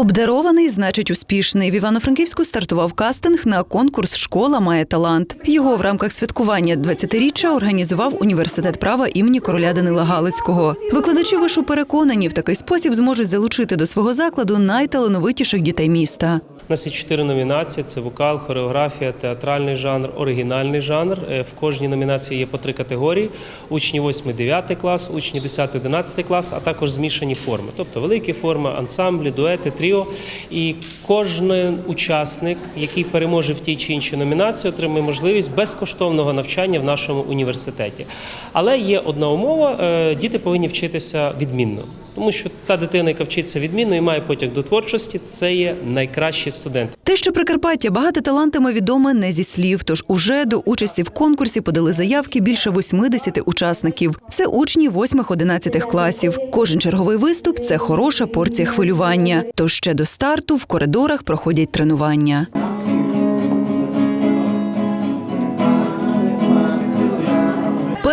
Обдарований значить успішний. В Івано-Франківську стартував кастинг на конкурс Школа має талант. Його в рамках святкування 20-річчя організував університет права імені короля Данила Галицького. Викладачі вишу переконані, в такий спосіб зможуть залучити до свого закладу найталановитіших дітей міста. Нас є чотири номінації: це вокал, хореографія, театральний жанр, оригінальний жанр. Е, В кожній номінації є по три категорії: учні 8-9 клас, учні 10-11 клас, а також змішані форми, тобто великі форми, ансамблі, дуети, тріо. І кожен учасник, який переможе в тій чи іншій номінації, отримає можливість безкоштовного навчання в нашому університеті. Але є одна умова: е, діти повинні вчитися відмінно. Тому що та дитина, яка вчиться відмінно і має потяг до творчості, це є найкращий студент. Те, що Прикарпаття багато талантами відоме не зі слів. Тож уже до участі в конкурсі подали заявки більше 80 учасників. Це учні 8-11 класів. Кожен черговий виступ це хороша порція хвилювання. Тож ще до старту в коридорах проходять тренування.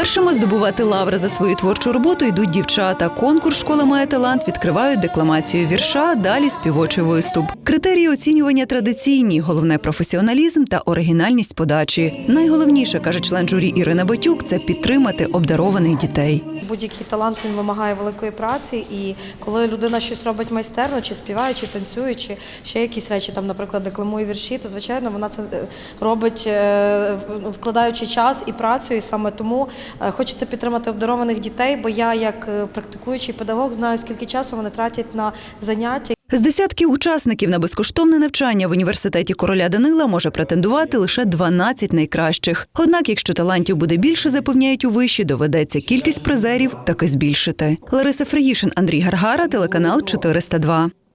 Першими здобувати лаври за свою творчу роботу йдуть дівчата. Конкурс Школа має талант відкривають декламацію вірша, далі співочий виступ. Критерії оцінювання традиційні, головне професіоналізм та оригінальність подачі. Найголовніше каже член журі Ірина Батюк це підтримати обдарованих дітей. Будь-який талант він вимагає великої праці, і коли людина щось робить майстерно, чи співає, чи танцює, чи ще якісь речі, там, наприклад, декламує вірші, то звичайно вона це е, робить, е, вкладаючи час і працю, і саме тому хочеться підтримати обдарованих дітей, бо я, як е, практикуючий педагог, знаю, скільки часу вони тратять на заняття. З десятків учасників на безкоштовне навчання в університеті короля Данила може претендувати лише 12 найкращих. Однак, якщо талантів буде більше, запевняють у виші, доведеться кількість призерів таки збільшити. Лариса Фриїшин, Андрій Гаргара, телеканал 402.